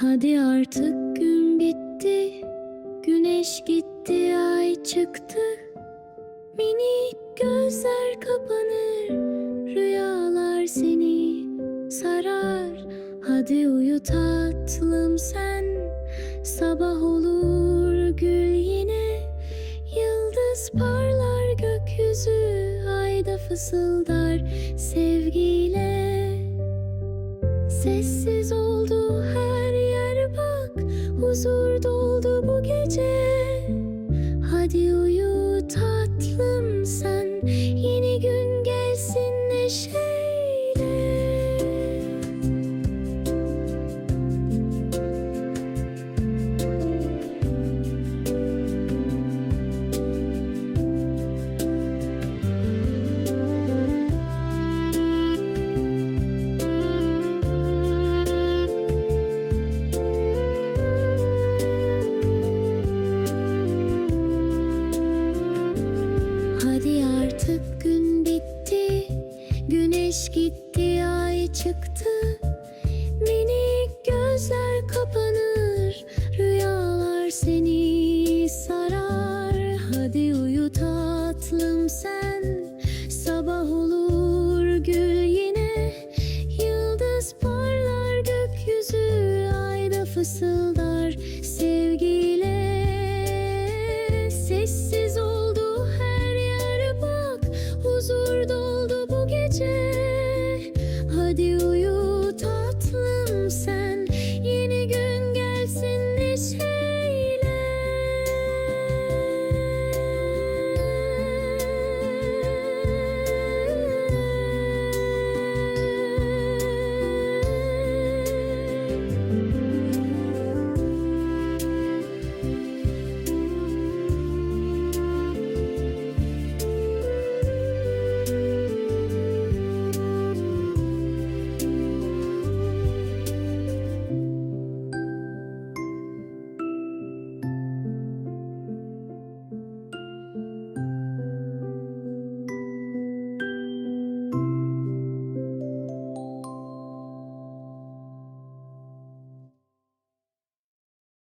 Hadi artık gün bitti, güneş gitti, ay çıktı. Minik gözler kapanır, rüyalar seni sarar. Hadi uyu tatlım sen, sabah olur gül yine. Yıldız parlar gökyüzü, ayda fısıldar sevgiyle. Sessiz oldu her Huzur doldu bu gece Güneş gitti ay çıktı. Minik gözler kapanır Rüyalar seni sarar. Hadi uyu tatlım sen Sabah olur gül yine. Yıldız parlar gökyüzü Ayda fısıldar. 丢